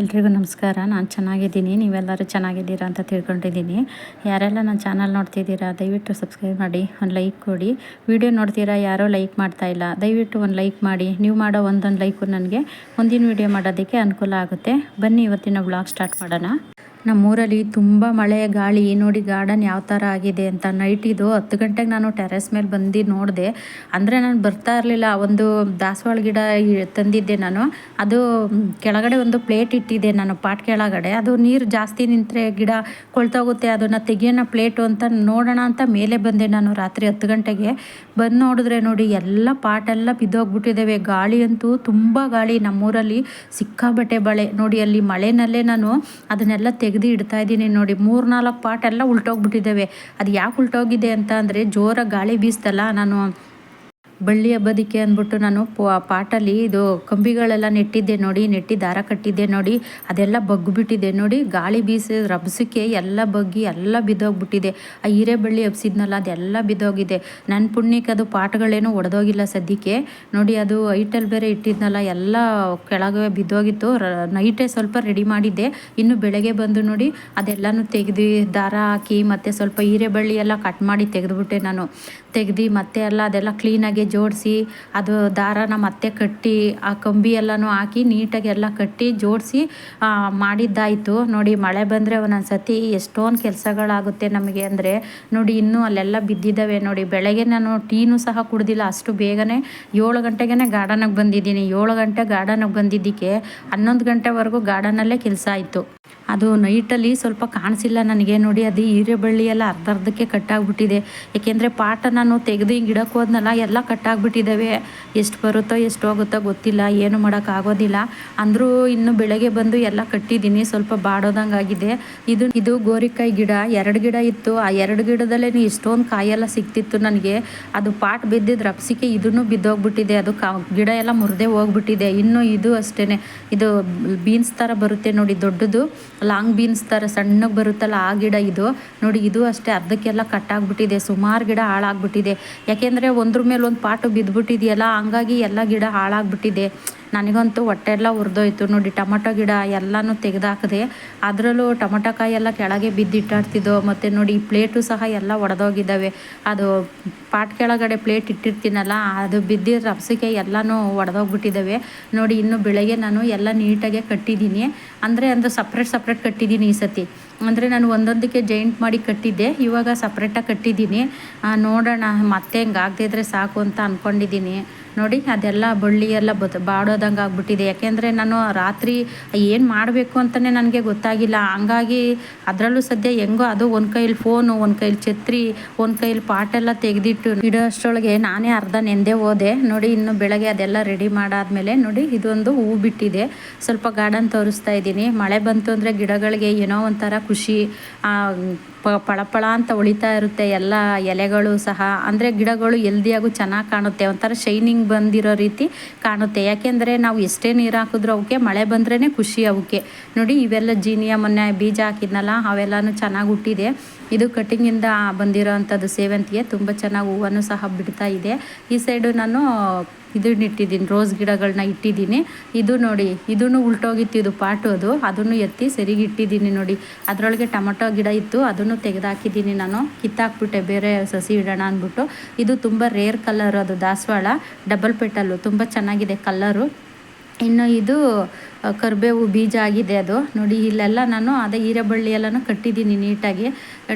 ಎಲ್ರಿಗೂ ನಮಸ್ಕಾರ. ನಾನು ಚೆನ್ನಾಗಿದ್ದೀನಿ. ನೀವೆಲ್ಲರೂ ಚೆನ್ನಾಗಿದ್ದೀರಾ ಅಂತ ತಿಳ್ಕೊಂಡಿದ್ದೀನಿ. ಯಾರೆಲ್ಲ ನನ್ನ ಚಾನಲ್ ನೋಡ್ತಿದ್ದೀರಾ, ದಯವಿಟ್ಟು ಸಬ್ಸ್ಕ್ರೈಬ್ ಮಾಡಿ, ಒಂದು ಲೈಕ್ ಕೊಡಿ. ವಿಡಿಯೋ ನೋಡ್ತೀರಾ, ಯಾರೋ ಲೈಕ್ ಮಾಡ್ತಾ ಇಲ್ಲ, ದಯವಿಟ್ಟು ಒಂದು ಲೈಕ್ ಮಾಡಿ. ನೀವು ಮಾಡೋ ಒಂದೊಂದು ಲೈಕು ನನಗೆ ಮುಂದಿನ ವಿಡಿಯೋ ಮಾಡೋದಕ್ಕೆ ಅನುಕೂಲ ಆಗುತ್ತೆ. ಬನ್ನಿ, ಇವತ್ತಿನ ಬ್ಲಾಗ್ ಸ್ಟಾರ್ಟ್ ಮಾಡೋಣ. ನಮ್ಮೂರಲ್ಲಿ ತುಂಬ ಮಳೆ, ಗಾಳಿ ನೋಡಿ ಗಾರ್ಡನ್ ಯಾವ ಥರ ಆಗಿದೆ ಅಂತ ನೈಟ್ ಇದು ಹತ್ತು ಗಂಟೆಗೆ ನಾನು ಟೆರೆಸ್ ಮೇಲೆ ಬಂದು ನೋಡಿದೆ. ಅಂದರೆ ನಾನು ಬರ್ತಾ ಇರಲಿಲ್ಲ, ಒಂದು ದಾಸವಾಳ ಗಿಡ ತಂದಿದ್ದೆ ನಾನು. ಅದು ಕೆಳಗಡೆ ಒಂದು ಪ್ಲೇಟ್ ಇಟ್ಟಿದ್ದೆ ನಾನು ಪಾಟ್ ಕೆಳಗಡೆ. ಅದು ನೀರು ಜಾಸ್ತಿ ನಿಂತರೆ ಗಿಡ ಕೊಳ್ತೋಗುತ್ತೆ ಅದನ್ನು ತೆಗಿಯೋಣ ಪ್ಲೇಟು ಅಂತ ನೋಡೋಣ ಅಂತ ಮೇಲೆ ಬಂದೆ ನಾನು ರಾತ್ರಿ ಹತ್ತು ಗಂಟೆಗೆ. ಬಂದು ನೋಡಿದ್ರೆ ನೋಡಿ ಎಲ್ಲ ಪಾಟೆಲ್ಲ ಬಿದ್ದೋಗ್ಬಿಟ್ಟಿದ್ದಾವೆ. ಗಾಳಿ ಅಂತೂ ತುಂಬ ಗಾಳಿ ನಮ್ಮೂರಲ್ಲಿ. ಸಿಕ್ಕಾಬಟ್ಟೆ ಬಳೆ. ನೋಡಿ ಅಲ್ಲಿ ಮಳೆನಲ್ಲೇ ನಾನು ಅದನ್ನೆಲ್ಲ ತೆಗೆದು ಇಡ್ತಾ ಇದ್ದೀನಿ ನೋಡಿ. ಮೂರು ನಾಲ್ಕು ಪಾಟ್ ಎಲ್ಲ ಉಲ್ಟೋಗ್ಬಿಟ್ಟಿದ್ದಾವೆ. ಅದು ಯಾಕೆ ಉಲ್ಟೋಗಿದೆ ಅಂತ ಅಂದರೆ ಜೋರಾಗಿ ಗಾಳಿ ಬೀಸ್ತಲ್ಲ ನಾನು ಬಳ್ಳಿ ಹಬ್ಬದಕ್ಕೆ ಅಂದ್ಬಿಟ್ಟು ನಾನು ಪಾಟಲ್ಲಿ ಇದು ಕಂಬಿಗಳೆಲ್ಲ ನೆಟ್ಟಿದ್ದೆ ನೋಡಿ, ನೆಟ್ಟಿ ದಾರ ಕಟ್ಟಿದ್ದೆ ನೋಡಿ, ಅದೆಲ್ಲ ಬಗ್ಗಿಬಿಟ್ಟಿದೆ ನೋಡಿ, ಗಾಳಿ ಬೀಸಿ ರಬ್ಸಕ್ಕೆ ಎಲ್ಲ ಬಗ್ಗಿ ಎಲ್ಲ ಬಿದ್ದೋಗ್ಬಿಟ್ಟಿದೆ. ಆ ಹೀರೆ ಬಳ್ಳಿ ಹಬ್ಸಿದ್ನಲ್ಲ ಅದೆಲ್ಲ ಬಿದ್ದೋಗಿದೆ. ನನ್ನ ಪುಣ್ಯಕ್ಕೆ ಅದು ಪಾಟ್ಗಳೇನು ಒಡೆದೋಗಿಲ್ಲ ಸದ್ಯಕ್ಕೆ. ನೋಡಿ, ಅದು ಐಟಲ್ಲಿ ಬೇರೆ ಇಟ್ಟಿದ್ನಲ್ಲ, ಎಲ್ಲ ಕೆಳಗೆ ಬಿದ್ದೋಗಿತ್ತು. ನೈಟೇ ಸ್ವಲ್ಪ ರೆಡಿ ಮಾಡಿದ್ದೆ. ಇನ್ನು ಬೆಳಗ್ಗೆ ಬಂದು ನೋಡಿ, ಅದೆಲ್ಲನೂ ತೆಗೆದು ದಾರ ಹಾಕಿ ಮತ್ತು ಸ್ವಲ್ಪ ಹೀರೆ ಬಳ್ಳಿ ಎಲ್ಲ ಕಟ್ ಮಾಡಿ ತೆಗೆದುಬಿಟ್ಟೆ ನಾನು. ತೆಗ್ದು ಮತ್ತೆ ಎಲ್ಲ ಅದೆಲ್ಲ ಕ್ಲೀನಾಗಿ ಜೋಡಿಸಿ, ಅದು ದಾರನ ಮತ್ತೆ ಕಟ್ಟಿ, ಆ ಕಂಬಿ ಎಲ್ಲನೂ ಹಾಕಿ ನೀಟಾಗಿ ಎಲ್ಲ ಕಟ್ಟಿ ಜೋಡಿಸಿ ಮಾಡಿದ್ದಾಯಿತು. ನೋಡಿ ಮಳೆ ಬಂದರೆ ಒಂದೊಂದು ಸತಿ ಎಷ್ಟೊಂದು ಕೆಲಸಗಳಾಗುತ್ತೆ ನಮಗೆ ಅಂದರೆ, ನೋಡಿ ಇನ್ನೂ ಅಲ್ಲೆಲ್ಲ ಬಿದ್ದಿದ್ದಾವೆ. ನೋಡಿ ಬೆಳಗ್ಗೆ ನಾನು ಟೀನೂ ಸಹ ಕುಡ್ದಿಲ್ಲ, ಅಷ್ಟು ಬೇಗನೆ ಏಳು ಗಂಟೆಗೆ ಗಾರ್ಡನಿಗೆ ಬಂದಿದ್ದೀನಿ. ಏಳು ಗಂಟೆ ಗಾರ್ಡನಿಗೆ ಬಂದಿದ್ದಕ್ಕೆ ಹನ್ನೊಂದು ಗಂಟೆವರೆಗೂ ಗಾರ್ಡನಲ್ಲೇ ಕೆಲಸ ಆಯಿತು. ಅದು ನೈಟಲ್ಲಿ ಸ್ವಲ್ಪ ಕಾಣಿಸಿಲ್ಲ ನನಗೆ ನೋಡಿ, ಅದು ಹೀರೆಬಳ್ಳಿ ಎಲ್ಲ ಅರ್ಧ ಅರ್ಧಕ್ಕೆ ಕಟ್ಟಾಗ್ಬಿಟ್ಟಿದೆ ಏಕೆಂದರೆ ಪಾಟ ನಾನು ತೆಗೆದು ಹಿಂಗೆ ಗಿಡಕ್ಕೆ ಹೋದ್ನಲ್ಲ, ಎಲ್ಲ ಕಟ್ಟಾಗ್ಬಿಟ್ಟಿದ್ದಾವೆ ಎಷ್ಟು ಬರುತ್ತೋ, ಎಷ್ಟು ಹೋಗುತ್ತೋ ಗೊತ್ತಿಲ್ಲ, ಏನು ಮಾಡೋಕ್ಕಾಗೋದಿಲ್ಲ ಅಂದರೂ ಇನ್ನು ಬೆಳಗ್ಗೆ ಬಂದು ಎಲ್ಲ ಕಟ್ಟಿದ್ದೀನಿ, ಸ್ವಲ್ಪ ಬಾಡೋದಂಗೆ ಆಗಿದೆ. ಇದು ಇದು ಗೋರಿಕಾಯಿ ಗಿಡ, ಎರಡು ಗಿಡ ಇತ್ತು. ಆ ಎರಡು ಗಿಡದಲ್ಲೇ ಎಷ್ಟೊಂದು ಕಾಯೆಲ್ಲ ಸಿಕ್ತಿತ್ತು ನನಗೆ. ಅದು ಪಾಟ್ ಬಿದ್ದಿದ್ದು ರಪ್ಸಿಕೆ ಇದನ್ನು ಬಿದ್ದೋಗ್ಬಿಟ್ಟಿದೆ. ಅದು ಗಿಡ ಎಲ್ಲ ಮುರಿದೇ ಹೋಗ್ಬಿಟ್ಟಿದೆ. ಇನ್ನು ಇದು ಅಷ್ಟೇ ಇದು ಬೀನ್ಸ್ ಥರ ಬರುತ್ತೆ ನೋಡಿ, ದೊಡ್ಡದು. ಲಾಂಗ್ ಬೀನ್ಸ್ ಥರ ಸಣ್ಣಗೆ ಬರುತ್ತಲ್ಲ ಆ ಗಿಡ ಇದು. ನೋಡಿ, ಇದು ಅಷ್ಟೇ ಅರ್ಧಕ್ಕೆಲ್ಲ ಕಟ್ಟಾಗ್ಬಿಟ್ಟಿದೆ ಸುಮಾರು ಗಿಡ ಹಾಳಾಗ್ಬಿಟ್ಟಿದೆ. ಯಾಕೆಂದರೆ ಒಂದ್ರ ಮೇಲೆ ಒಂದು ಪಾಟು ಬಿದ್ದುಬಿಟ್ಟಿದೆಯಲ್ಲ ಹಂಗಾಗಿ ಎಲ್ಲ ಗಿಡ ಹಾಳಾಗ್ಬಿಟ್ಟಿದೆ. ನನಗಂತೂ ಹೊಟ್ಟೆ ಎಲ್ಲ ಉರಿದೋಯ್ತು. ನೋಡಿ, ಟೊಮೊಟೊ ಗಿಡ ಎಲ್ಲನೂ ತೆಗೆದಾಕಿದೆ ಅದರಲ್ಲೂ ಟೊಮೊಟೊ ಕಾಯಿ ಎಲ್ಲ ಕೆಳಗೆ ಬಿದ್ದಿಟ್ಟಾಡ್ತಿದ್ದೋ ಮತ್ತು ನೋಡಿ, ಈ ಪ್ಲೇಟು ಸಹ ಎಲ್ಲ ಒಡೆದೋಗಿದ್ದಾವೆ. ಅದು ಪಾಟ್ ಕೆಳಗಡೆ ಪ್ಲೇಟ್ ಇಟ್ಟಿರ್ತೀನಲ್ಲ, ಅದು ಬಿದ್ದಿರೋ ರಪ್ಸಿಗೆ ಎಲ್ಲನೂ ಒಡೆದೋಗ್ಬಿಟ್ಟಿದ್ದಾವೆ. ನೋಡಿ, ಇನ್ನು ಬೆಳಗ್ಗೆ ನಾನು ಎಲ್ಲ ನೀಟಾಗೆ ಕಟ್ಟಿದ್ದೀನಿ. ಅಂದರೆ ಅಂದರೆ ಸಪ್ರೇಟ್ ಸಪ್ರೇಟ್ ಕಟ್ಟಿದ್ದೀನಿ ಈ ಸತಿ. ಅಂದರೆ, ನಾನು ಒಂದೊಂದಕ್ಕೆ ಜೈಂಟ್ ಮಾಡಿ ಕಟ್ಟಿದ್ದೆ. ಇವಾಗ ಸಪ್ರೇಟಾಗಿ ಕಟ್ಟಿದ್ದೀನಿ. ನೋಡೋಣ, ಮತ್ತೆ ಹಂಗೆ ಆಗದೇ ಇದ್ದರೆ ಸಾಕು ಅಂತ ಅಂದ್ಕೊಂಡಿದ್ದೀನಿ ನೋಡಿ, ಅದೆಲ್ಲ ಬಳ್ಳಿ ಎಲ್ಲ ಬಾಡೋದಂಗೆ ಆಗ್ಬಿಟ್ಟಿದೆ. ಯಾಕೆಂದರೆ ನಾನು ರಾತ್ರಿ ಏನು ಮಾಡಬೇಕು ಅಂತಲೇ ನನಗೆ ಗೊತ್ತಾಗಿಲ್ಲ. ಹಂಗಾಗಿ ಅದರಲ್ಲೂ ಸದ್ಯ ಹೆಂಗೋ ಅದು ಒಂದು ಕೈಲಿ ಫೋನು ಒಂದು ಕೈಲಿ ಛತ್ರಿ, ಒಂದು ಕೈಲಿ ಪಾಟೆಲ್ಲ ತೆಗೆದಿಟ್ಟು ಇಡೋ ಅಷ್ಟರೊಳಗೆ ನಾನೇ ಅರ್ಧ ನೆಂದೆ ಹೋದೆ. ನೋಡಿ, ಇನ್ನು ಬೆಳಗ್ಗೆ ಅದೆಲ್ಲ ರೆಡಿ ಮಾಡಾದ್ಮೇಲೆ ನೋಡಿ, ಇದೊಂದು ಹೂ ಬಿಟ್ಟಿದೆ. ಸ್ವಲ್ಪ ಗಾರ್ಡನ್ ತೋರಿಸ್ತಾ ಇದ್ದೀನಿ. ಮಳೆ ಬಂತು ಅಂದರೆ ಗಿಡಗಳಿಗೆ ಏನೋ ಒಂಥರ ಖುಷಿ ಪ- ಪಳಪಳ ಅಂತ ಉಳಿತಾ ಇರುತ್ತೆ. ಎಲ್ಲ ಎಲೆಗಳು ಸಹ, ಅಂದರೆ ಗಿಡಗಳು ಎಲ್ದಿಯಾಗೂ ಚೆನ್ನಾಗಿ ಕಾಣುತ್ತೆ. ಒಂಥರ ಶೈನಿಂಗ್ ಬಂದಿರೋ ರೀತಿ ಕಾಣುತ್ತೆ. ಯಾಕೆಂದರೆ ನಾವು ಎಷ್ಟೇ ನೀರು ಹಾಕಿದ್ರೂ ಅವಕ್ಕೆ ಮಳೆ ಬಂದ್ರೇ ಖುಷಿ ಅವಕ್ಕೆ. ನೋಡಿ ಇವೆಲ್ಲ ಜೀನಿಯ ಮೊನ್ನೆ ಬೀಜ ಹಾಕಿದ್ನಲ್ಲ, ಅವೆಲ್ಲನೂ ಚೆನ್ನಾಗಿ ಹುಟ್ಟಿದೆ. ಇದು ಕಟಿಂಗಿಂದ ಬಂದಿರೋವಂಥದ್ದು ಸೇವಂತಿಗೆ. ತುಂಬ ಚೆನ್ನಾಗಿ ಹೂವನ್ನು ಸಹ ಬಿಡ್ತಾ ಇದೆ. ಈ ಸೈಡು ನಾನು ಇದನ್ನ ಇಟ್ಟಿದ್ದೀನಿ, ರೋಸ್ ಗಿಡಗಳನ್ನ ಇಟ್ಟಿದ್ದೀನಿ. ಇದು ನೋಡಿ, ಇದನ್ನು ಉಲ್ಟೋಗಿತ್ತು ಇದು ಪಾಟು ಅದು. ಅದನ್ನು ಎತ್ತಿ ಸರಿಗೆ ಇಟ್ಟಿದ್ದೀನಿ ನೋಡಿ. ಅದರೊಳಗೆ ಟೊಮೊಟೊ ಗಿಡ ಇತ್ತು, ಅದನ್ನು ತೆಗೆದಾಕಿದ್ದೀನಿ ನಾನು. ಕಿತ್ತಾಕ್ಬಿಟ್ಟೆ, ಬೇರೆ ಸಸಿ ಇಡೋಣ ಅಂದ್ಬಿಟ್ಟು. ಇದು ತುಂಬ ರೇರ್ ಕಲರ್ ಅದು ದಾಸವಾಳ, ಡಬಲ್ ಪೆಟಲ್ಲು ತುಂಬ ಚೆನ್ನಾಗಿದೆ ಕಲ್ಲರು ಇನ್ನು ಇದು ಕರಿಬೇವು ಬೀಜ ಆಗಿದೆ ಅದು. ನೋಡಿ, ಇಲ್ಲೆಲ್ಲ ನಾನು ಅದೇ ಹೀರೆಬಳ್ಳಿ ಎಲ್ಲನೂ ಕಟ್ಟಿದ್ದೀನಿ ನೀಟಾಗಿ.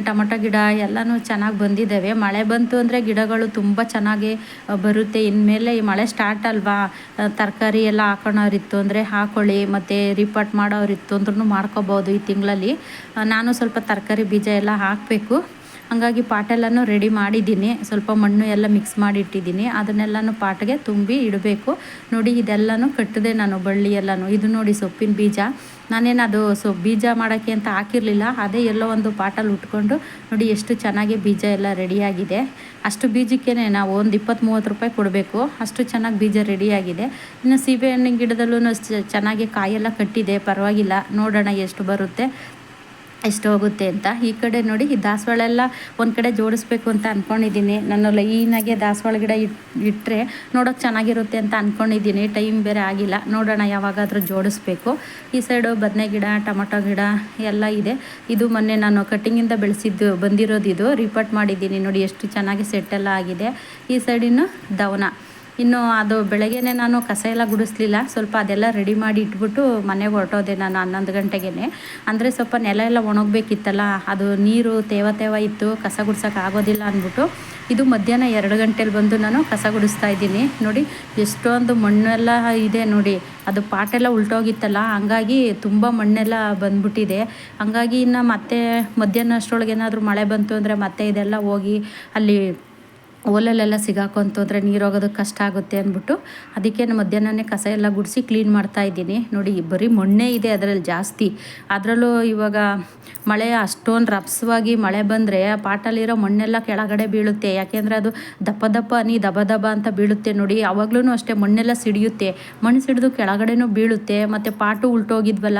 ಟೊಮೊಟೊ ಗಿಡ ಎಲ್ಲನೂ ಚೆನ್ನಾಗಿ ಬಂದಿದ್ದಾವೆ. ಮಳೆ ಬಂತು ಅಂದರೆ ಗಿಡಗಳು ತುಂಬ ಚೆನ್ನಾಗಿ ಬರುತ್ತೆ. ಇನ್ಮೇಲೆ ಈ ಮಳೆ ಸ್ಟಾರ್ಟ್ ಅಲ್ವಾ ತರಕಾರಿ ಎಲ್ಲ ಹಾಕೋಣವ್ರಿತ್ತು ಅಂದರೆ ಹಾಕೊಳ್ಳಿ, ಮತ್ತು ರಿಪೋರ್ಟ್ ಮಾಡೋರಿತ್ತು ಅಂದ್ರೂ ಮಾಡ್ಕೋಬೋದು ಈ ತಿಂಗಳಲ್ಲಿ. ನಾನು ಸ್ವಲ್ಪ ತರಕಾರಿ ಬೀಜ ಎಲ್ಲ ಹಾಕಬೇಕು. ಹಂಗಾಗಿ ಪಾಟೆಲ್ಲನೂ ರೆಡಿ ಮಾಡಿದ್ದೀನಿ. ಸ್ವಲ್ಪ ಮಣ್ಣು ಎಲ್ಲ ಮಿಕ್ಸ್ ಮಾಡಿ ಇಟ್ಟಿದ್ದೀನಿ ಅದನ್ನೆಲ್ಲನೂ ಪಾಟ್ಗೆ ತುಂಬಿ ಇಡಬೇಕು. ನೋಡಿ, ಇದೆಲ್ಲನೂ ಕಟ್ಟಿದೆ ನಾನು ಬಳ್ಳಿ ಎಲ್ಲನೂ. ಇದು ನೋಡಿ ಸೊಪ್ಪಿನ ಬೀಜ. ನಾನೇನು ಅದು ಸೊ, ಬೀಜ ಮಾಡೋಕ್ಕೆ ಅಂತ ಹಾಕಿರಲಿಲ್ಲ. ಅದೇ ಎಲ್ಲೋ ಒಂದು ಪಾಟಲ್ಲಿ ಉಟ್ಕೊಂಡು ನೋಡಿ ಎಷ್ಟು ಚೆನ್ನಾಗಿ ಬೀಜ ಎಲ್ಲ ರೆಡಿಯಾಗಿದೆ ಅಷ್ಟು ಬೀಜಕ್ಕೆ ನಾವು ಒಂದು ಇಪ್ಪತ್ತು ಮೂವತ್ತು ರೂಪಾಯಿ ಕೊಡಬೇಕು. ಅಷ್ಟು ಚೆನ್ನಾಗಿ ಬೀಜ ರೆಡಿಯಾಗಿದೆ ಇನ್ನು ಸೀಬೆಹಣ್ಣಿನ ಗಿಡದಲ್ಲೂ ಚೆನ್ನಾಗಿ ಕಾಯೆಲ್ಲ ಕಟ್ಟಿದೆ. ಪರವಾಗಿಲ್ಲ. ನೋಡೋಣ ಎಷ್ಟು ಬರುತ್ತೆ. ಎಷ್ಟು ಹೋಗುತ್ತೆ ಅಂತ. ಈ ಕಡೆ ನೋಡಿ, ಈ ದಾಸವಾಳ ಎಲ್ಲ ಒಂದು ಕಡೆ ಜೋಡಿಸ್ಬೇಕು ಅಂತ ಅಂದ್ಕೊಂಡಿದ್ದೀನಿ ನಾನು ಲೈನಾಗೆ ದಾಸವಾಳ ಗಿಡ ಇಟ್ ಇಟ್ಟರೆ ನೋಡೋಕೆ ಚೆನ್ನಾಗಿರುತ್ತೆ ಅಂತ ಅಂದ್ಕೊಂಡಿದ್ದೀನಿ ಟೈಮ್ ಬೇರೆ ಆಗಿಲ್ಲ. ನೋಡೋಣ ಯಾವಾಗಾದರೂ ಜೋಡಿಸ್ಬೇಕು. ಈ ಸೈಡು ಬದನೆ ಗಿಡ, ಟೊಮೊಟೊ ಗಿಡ ಎಲ್ಲ ಇದೆ. ಇದು ಮೊನ್ನೆ ನಾನು ಕಟ್ಟಿಂಗಿಂದ ಬೆಳೆಸಿದ್ದು, ಬಂದಿರೋದು ಇದು. ರಿಪೋರ್ಟ್ ಮಾಡಿದ್ದೀನಿ ನೋಡಿ, ಎಷ್ಟು ಚೆನ್ನಾಗಿ ಸೆಟ್ಟೆಲ್ಲ ಆಗಿದೆ. ಈ ಸೈಡಿನ ದವನ. ಇನ್ನು ಅದು ಬೆಳಗ್ಗೆನೆ ನಾನು ಕಸ ಎಲ್ಲ ಗುಡಿಸ್ಲಿಲ್ಲ. ಸ್ವಲ್ಪ ಅದೆಲ್ಲ ರೆಡಿ ಮಾಡಿ ಇಟ್ಬಿಟ್ಟು ಮನೆಗೆ ಹೊರಟೋದೆ ನಾನು ಹನ್ನೊಂದು ಗಂಟೆಗೆ ಅಂದರೆ ಸ್ವಲ್ಪ ನೆಲ ಎಲ್ಲ ಒಣಗಬೇಕಿತ್ತಲ್ಲ, ಅದು ನೀರು ತೇವ ತೇವ ಇತ್ತು, ಕಸ ಗುಡ್ಸೋಕೆ ಆಗೋದಿಲ್ಲ ಅಂದ್ಬಿಟ್ಟು ಇದು ಮಧ್ಯಾಹ್ನ ಎರಡು ಗಂಟೆಲಿ ಬಂದು ನಾನು ಕಸ ಗುಡಿಸ್ತಾ ಇದ್ದೀನಿ. ನೋಡಿ, ಎಷ್ಟೊಂದು ಮಣ್ಣೆಲ್ಲ ಇದೆ ನೋಡಿ. ಅದು ಪಾಟೆಲ್ಲ ಉಲ್ಟೋಗಿತ್ತಲ್ಲ, ಹಂಗಾಗಿ ತುಂಬ ಮಣ್ಣೆಲ್ಲ ಬಂದ್ಬಿಟ್ಟಿದೆ. ಹಂಗಾಗಿ ಇನ್ನು ಮತ್ತೆ ಮಧ್ಯಾಹ್ನ ಅಷ್ಟರೊಳಗೆ ಏನಾದರೂ ಮಳೆ ಬಂತು ಅಂದರೆ ಮತ್ತೆ ಇದೆಲ್ಲ ಹೋಗಿ ಅಲ್ಲಿ ಓಲಲ್ಲೆಲ್ಲ ಸಿಗಾಕೊಂತು ಅಂದರೆ ನೀರು ಹೋಗೋದಕ್ಕೆ ಕಷ್ಟ ಆಗುತ್ತೆ ಅಂದ್ಬಿಟ್ಟು ಅದಕ್ಕೆ ನಾನು ಮಧ್ಯಾಹ್ನನೇ ಕಸ ಎಲ್ಲ ಗುಡಿಸಿ ಕ್ಲೀನ್ ಮಾಡ್ತಾ ಇದ್ದೀನಿ. ನೋಡಿ ಬರೀ ಮೊಣ್ಣೆ ಇದೆ ಅದರಲ್ಲಿ ಜಾಸ್ತಿ. ಅದರಲ್ಲೂ ಇವಾಗ ಮಳೆ ಅಷ್ಟೊಂದು ರಭಸವಾಗಿ ಮಳೆ ಬಂದರೆ ಪಾಟಲ್ಲಿರೋ ಮಣ್ಣೆಲ್ಲ ಕೆಳಗಡೆ ಬೀಳುತ್ತೆ. ಯಾಕೆಂದರೆ ಅದು ದಪ್ಪ ದಪ್ಪ ನೀ ದಬ ದಬ ಅಂತ ಬೀಳುತ್ತೆ ನೋಡಿ. ಯಾವಾಗಲೂ ಅಷ್ಟೇ ಮಣ್ಣೆಲ್ಲ ಸಿಡಿಯುತ್ತೆ. ಮಣ್ಣು ಸಿಡಿದು ಕೆಳಗಡೆನೂ ಬೀಳುತ್ತೆ, ಮತ್ತು ಪಾಟು ಉಲ್ಟೋಗಿದ್ವಲ್ಲ,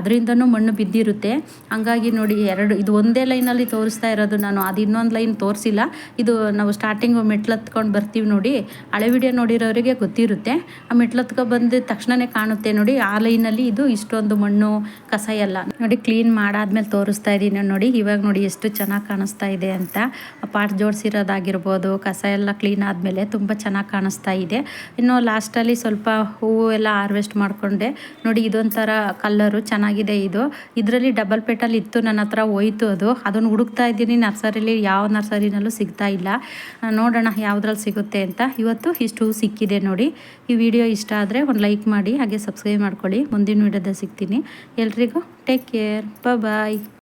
ಅದರಿಂದನೂ ಮಣ್ಣು ಬಿದ್ದಿರುತ್ತೆ. ಹಂಗಾಗಿ ನೋಡಿ, ಎರಡು, ಇದು ಒಂದೇ ಲೈನಲ್ಲಿ ತೋರಿಸ್ತಾ ಇರೋದು ನಾನು. ಅದು ಇನ್ನೊಂದು ಲೈನ್ ತೋರಿಸಿಲ್ಲ. ಇದು ನಾವು ಸ್ಟಾರ್ಟಿಂಗು ಮೆಟ್ಲು ಹತ್ಕೊಂಡು ಬರ್ತೀವಿ ನೋಡಿ. ಹಳೆ ವಿಡಿಯೋ ನೋಡಿರೋರಿಗೆ ಗೊತ್ತಿರುತ್ತೆ. ಆ ಮೆಟ್ಲು ಹತ್ಕೊ ಬಂದ ತಕ್ಷಣವೇ ಕಾಣುತ್ತೆ ನೋಡಿ. ಆ ಲೈನಲ್ಲಿ ಇದು ಇಷ್ಟೊಂದು ಮಣ್ಣು, ಕಸ ಎಲ್ಲ. ನೋಡಿ ಕ್ಲೀನ್ ಮಾಡಾದ್ಮೇಲೆ ತೋರಿಸ್ತಾ ಇದ್ದೀನಿ ನೋಡಿ. ಇವಾಗ ನೋಡಿ ಎಷ್ಟು ಚೆನ್ನಾಗಿ ಕಾಣಿಸ್ತಾ ಇದೆ ಅಂತ. ಪಾಟ್ ಜೋಡಿಸಿರೋದಾಗಿರ್ಬೋದು, ಕಸ ಎಲ್ಲ ಕ್ಲೀನ್ ಆದಮೇಲೆ ತುಂಬ ಚೆನ್ನಾಗಿ ಕಾಣಿಸ್ತಾ ಇದೆ. ಇನ್ನು ಲಾಸ್ಟಲ್ಲಿ ಸ್ವಲ್ಪ ಹೂವು ಎಲ್ಲ ಹಾರ್ವೆಸ್ಟ್ ಮಾಡಿಕೊಂಡೆ. ನೋಡಿ, ಇದೊಂಥರ ಕಲ್ಲರು ಚೆನ್ನಾಗಿದೆ ಇದು. ಇದರಲ್ಲಿ ಡಬಲ್ ಪೇಟಲ್ಲಿ ಇತ್ತು ನನ್ನ ಹತ್ರ ಹೋಯ್ತು ಅದು. ಅದನ್ನು ಹುಡುಕ್ತಾ ಇದ್ದೀನಿ ನರ್ಸರಿಲಿ ಯಾವ ನರ್ಸರಿನಲ್ಲೂ ಸಿಗ್ತಾ ಇಲ್ಲ. ನೋಡೋಣ ಯಾವುದ್ರಲ್ಲಿ ಸಿಗುತ್ತೆ ಅಂತ. ಇವತ್ತು ಇಷ್ಟು ಸಿಕ್ಕಿದೆ ನೋಡಿ. ಈ ವಿಡಿಯೋ ಇಷ್ಟ ಆದರೆ ಒಂದು ಲೈಕ್ ಮಾಡಿ, ಹಾಗೆ ಸಬ್ಸ್ಕ್ರೈಬ್ ಮಾಡ್ಕೊಳ್ಳಿ. ಮುಂದಿನ ವಿಡಿಯೋದಲ್ಲಿ ಸಿಗ್ತೀನಿ. ಎಲ್ರಿಗೂ ಟೇಕ್ ಕೇರ್. ಬಾಯ್